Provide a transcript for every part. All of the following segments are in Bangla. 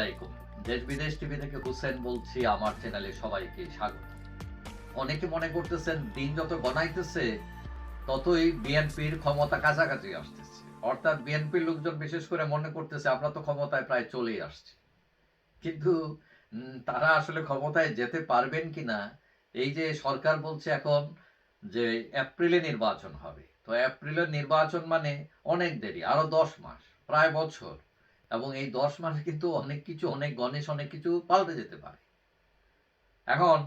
আলাইকুম। দেশ বিদেশ টিভি থেকে হুসেন বলছি, আমার চ্যানেলে সবাইকে স্বাগত। অনেকে মনে করতেছেন, দিন যত গণাইতেছে ততই বিএনপির ক্ষমতা কাছাকাছি আসতেছে। অর্থাৎ বিএনপির লোকজন বিশেষ করে মনে করতেছে, আমরা তো ক্ষমতায় প্রায় চলেই আসছি। কিন্তু তারা আসলে ক্ষমতায় যেতে পারবেন কিনা, এই যে সরকার বলছে এখন যে এপ্রিলে নির্বাচন হবে। তো এপ্রিলের নির্বাচন মানে অনেক দেরি, আরও দশ মাস, প্রায় বছর। এবং এই দশ মাসে কিন্তু অনেক কিছু, অনেক গণেশ, অনেক কিছু পাল্টে যেতে পারে। এখন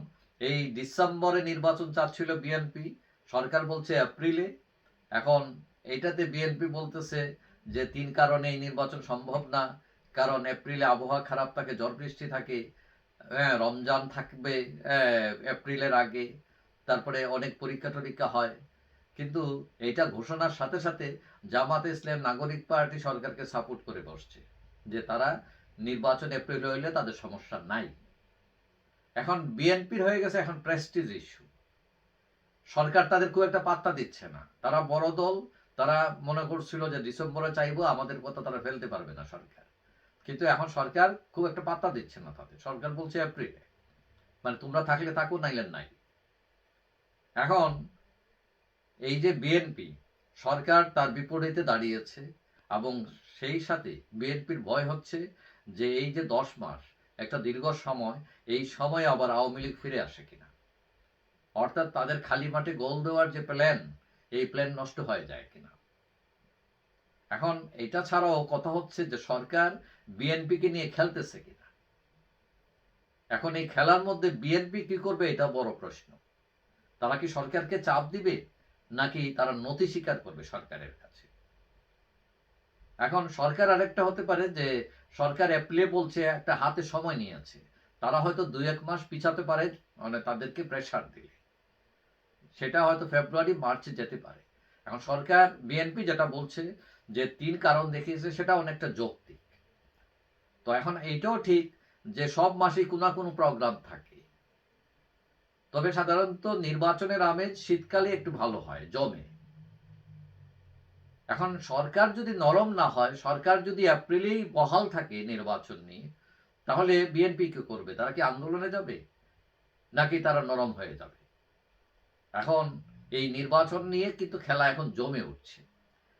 এই ডিসেম্বরে নির্বাচন চাচ্ছিল বিএনপি, সরকার বলছে এপ্রিলে। এখন এটাতে বিএনপি বলতেছে যে তিন কারণে এই নির্বাচন সম্ভব না। কারণ এপ্রিলে আবহাওয়া খারাপ থাকে ঝড় বৃষ্টি থাকে হ্যাঁ রমজান থাকবে এপ্রিলের আগে। তারপরে অনেক পরীক্ষা টরীক্ষা হয়। কিন্তু এটা ঘোষণার সাথে সাথে জামাতে ইসলাম নাগরিক পার্টি সরকারকে সাপোর্ট করে বসছে, যে তারা নির্বাচন এপ্রিল হইলে তাদের সমস্যা নাই। এখন বিএনপির হয়ে গেছে এখন প্রেস্টিজ ইস্যু সরকার তাদের খুব একটা পাত্তা দিচ্ছে না। তারা বড় দল, তারা মনে করছিল যে ডিসেম্বরে চাইব আমাদের কথা তারা ফেলতে পারবে না সরকার। কিন্তু এখন সরকার খুব একটা পাত্তা দিচ্ছে না তাদের। সরকার বলছে এপ্রিলে। মানে তোমরা থাকলে থাকো, নাইলে নাই। এখন এই যে বিএনপি সরকার তার বিপরীতে দাঁড়িয়েছে এবং সেই সাথে বিএনপির ভয় হচ্ছে যে এই যে দশ মাস, একটা দীর্ঘ সময়, এই সময় আবার আওয়ামী লীগ ফিরে আসে কিনা? অর্থাৎ তাদের খালি মাঠে গোল দেওয়ার যে প্ল্যান এই প্ল্যান নষ্ট হয়ে যায় কিনা? এখন এটা ছাড়াও কথা হচ্ছে যে সরকার বিএনপিকে নিয়ে খেলতেছে কিনা? এখন এই খেলার মধ্যে বিএনপি কি করবে এটা বড় প্রশ্ন। তারা কি সরকারকে চাপ দিবে? নাকি তারা নথি স্বীকার করবে সরকারের কাছে? এখন সরকার আরেকটা হতে পারে যে, সরকার অ্যাপ্লে বলছে, একটা হাতে সময় নিয়েছে। তারা হয়তো দুই এক মাস পিছাতে পারে মানে তাদেরকে প্রেশার দিলে। সেটা হয়তো ফেব্রুয়ারি মার্চে যেতে পারে। এখন সরকার বিএনপি যেটা বলছে যে, তিন কারণ দেখিয়েছে, সেটা অনেকটা যৌক্তিক। তো এখন এইটাও ঠিক যে, সব মাসেই কোনো না কোনো প্রোগ্রাম থাকে। তবে সাধারণত নির্বাচনের আমেজ শীতকালে একটু ভালো হয়, জমে। এখন সরকার যদি নরম না হয়, সরকার যদি এপ্রিলেই বহাল থাকে নির্বাচন নিয়ে, তাহলে বিএনপি কি করবে? তারা কি আন্দোলনে যাবে? নাকি তারা নরম হয়ে যাবে? এখন এই নির্বাচন নিয়ে কিন্তু খেলা এখন জমে উঠছে।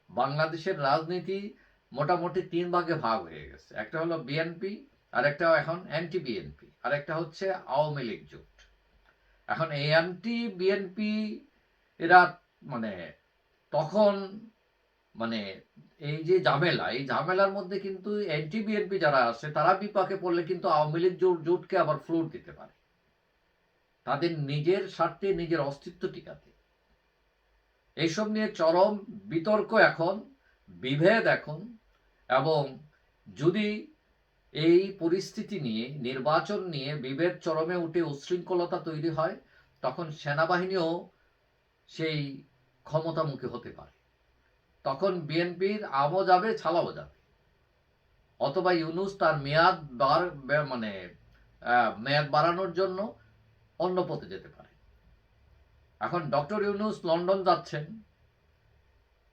বাংলাদেশের রাজনীতি মোটামুটি তিন ভাগে ভাগ হয়ে গেছে। একটা হলো বিএনপি আর একটা এখন অ্যান্টি বিএনপি আর একটা হচ্ছে আওয়ামী লীগ জোট এখন এই অ্যান্টি বিএনপি এরা মানে তখন মানে এই যে ঝামেলা, এই ঝামেলার মধ্যে কিন্তু অ্যান্টি বিএনপি যারা আছে, তারা বিপাকে পড়লে কিন্তু আওয়ামী লীগ জোট, জোটকে আবার ফ্লোর দিতে পারে। তাদের নিজের স্বার্থে, নিজের অস্তিত্ব টিকাতে। এইসব নিয়ে চরম বিতর্ক এখন, বিভেদ এখন, এবং যদি এই পরিস্থিতি নিয়ে, নির্বাচন নিয়ে বিভেদ চরমে উঠে উচ্ছৃঙ্খলতা তৈরি হয়, তখন সেনাবাহিনীও সেই ক্ষমতামুখী হতে পারে। তখন বিএনপির আমও যাবে, ছালাও যাবে। অথবা ইউনুস তার মেয়াদ মানে মেয়াদ বাড়ানোর জন্য অন্য পথে যেতে পারে। এখন ডক্টর ইউনুস লন্ডন যাচ্ছেন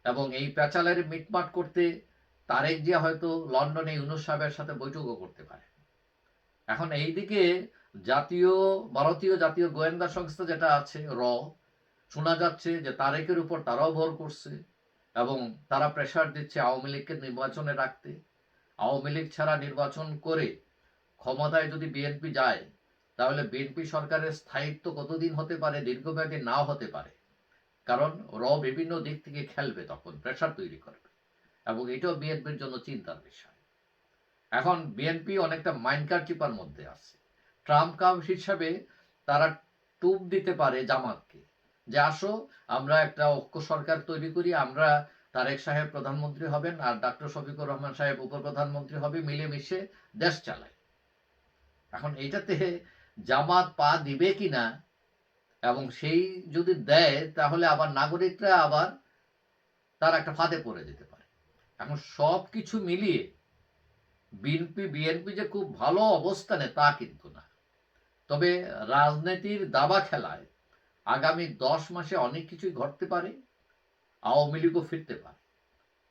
এবং এই প্যাচালের মিটমাট করতে তারেক জিয়া হয়তো লন্ডনে ইউনুস সাহেবের সাথে বৈঠকও করতে পারে। এখন এইদিকে জাতীয়, ভারতীয় জাতীয় গোয়েন্দা সংস্থা যেটা আছে, র, শোনা যাচ্ছে যে তারেকের উপর তারাও ভর করছে এবং তারা প্রেশার দিচ্ছে আওয়ামী লীগকে নির্বাচনে রাখতে। আওয়ামী লীগ ছাড়া নির্বাচন করে ক্ষমতায় যদি বিএনপি যায়, তাহলে বিএনপি সরকারের স্থায়িত্ব কতদিন হতে পারে, দীর্ঘমেয়াদী নাও হতে পারে। কারণ র বিভিন্ন দিক থেকে খেলবে তখন প্রেশার তৈরি করবে। এবং এটাও বিএনপির জন্য চিন্তার বিষয়। এখন বিএনপি অনেকটা মাইনকার চিপার মধ্যে আছে। ট্রাম্প কাপ হিসাবে তারা টুপ দিতে পারে জামাতকে যে, আসো, আমরা একটা ঐক্য সরকার তৈরি করি, আমরা তারেক সাহেব প্রধানমন্ত্রী হবেন আর ডাক্তার শফিকুর রহমান সাহেব উপপ্রধানমন্ত্রী হবে, মিলেমিশে দেশ চালায় এখন এইটাতে জামাত পা দিবে কিনা এবং সেই যদি দেয়, তাহলে আবার নাগরিকরা আবার তার একটা ফাঁদে পড়ে যেতে পারে। এখন সব কিছু মিলিয়ে বিএনপি বিএনপি যে খুব ভালো অবস্থানে তা কিন্তু না। তবে রাজনীতির দাবা খেলায় আগামী দশ মাসে অনেক কিছুই ঘটতে পারে, আওয়ামী লীগও ফিরতে পারে।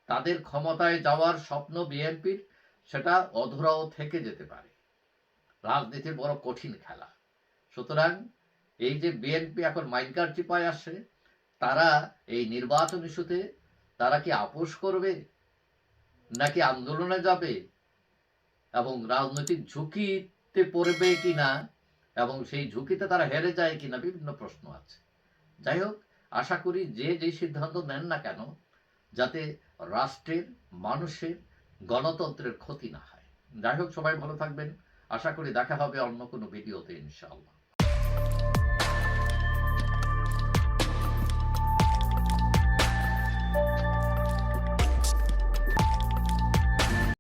তাদের ক্ষমতায় যাওয়ার স্বপ্ন বিএনপির সেটা অধরাও থেকে যেতে পারে। রাজনীতির বড় কঠিন খেলা। সুতরাং এই যে বিএনপি এখন মাইনকার চিপায় আসে তারা এই নির্বাচন ইস্যুতে তারা কি আপোষ করবে? নাকি আন্দোলনে যাবে? এবং রাজনৈতিক ঝুঁকিতে পড়বে কিনা? এবং সেই ঝুঁকিতে তারা হেরে যায় কিনা? বিভিন্ন প্রশ্ন আছে। যাই হোক, আশা করি যে যে সিদ্ধান্ত নেন না কেন, যাতে রাষ্ট্রের, মানুষের, গণতন্ত্রের ক্ষতি না হয়। যাই হোক, সবাই ভালো থাকবেন। আশা করি দেখা হবে অন্য কোনো ভিডিওতে, ইনশাআল্লাহ।